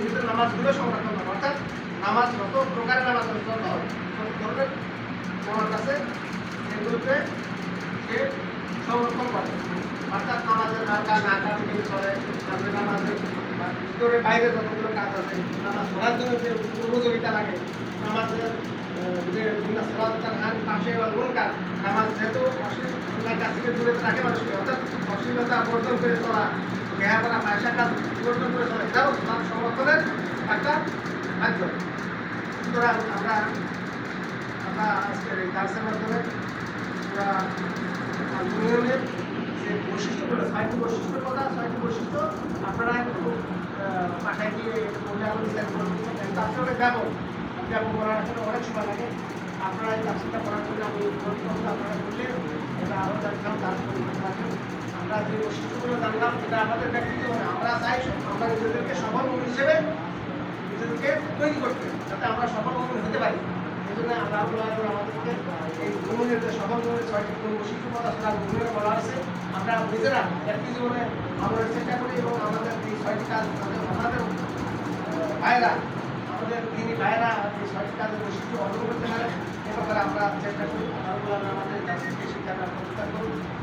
নিজেদের নামাজগুলো সংরক্ষণ করব অর্থাৎ নামাজ যত প্রকারের নামাজ যত যত ধরনের নামাজ আছে সেগুলোকে সে সংরক্ষণ করে। অর্থাৎ নামাজের নাকা নাকা থেকে চলে, তারপরে নামাজের ভিতরে বাইরে যতগুলো কাজ আছে, নামাজ পড়ার জন্য যে উপযোগিতা লাগে, নামাজের যে সলাতার হান পাশে বা মুনকার নামাজ যেহেতু অশ্লীলতার কাছ থেকে দূরে রাখে মানুষকে, অর্থাৎ অশ্লীলতা বর্জন করে চলা করা পয়সা কাজ বর্জন করে চলা তার একটা মাধ্যম সুতরাং আমরা আমরা আজকের মাধ্যমে আমরা ইউনিয়নের বৈশিষ্ট্যগুলো, ছয়টি বৈশিষ্ট্যের কথা, ছয়টি বৈশিষ্ট্য আপনারা একটু পাঠায় দিয়ে আমি ডিজাইন করে দিচ্ছেন তারপরে অনেক ব্যাপক অনেক সময় লাগে। আপনারা এই কাজটা করার জন্য আমি অনুরোধ আপনারা করলে এটা আরও জানতাম তার আমরা যে বৈশিষ্ট্যগুলো জানলাম, সেটা আমাদের ব্যক্তিত্ব নয়, আমরা চাই আমরা নিজেদেরকে সফল হিসেবে নিজেদেরকে তৈরি করতে, যাতে আমরা সফল হতে পারি। এই জন্য আমরা আমাদেরকে এই ভ্রমণের যে সফল ছয়টি কোন বৈশিষ্ট্য কথা সেটা বলা আছে। আমরা নিজেরা একটি জীবনে আমরা চেষ্টা করি এবং আমাদের এই ছয়টি কাজ আমাদের আমাদের ভাইরা আমাদের তিনি ভাইরা এই ছয়টি কাজের বৈশিষ্ট্য অর্জন করতে পারে। এ ব্যাপারে আমরা চেষ্টা করি। আমাদের কাছে শিক্ষা করুন আসসালামু আলাইকুম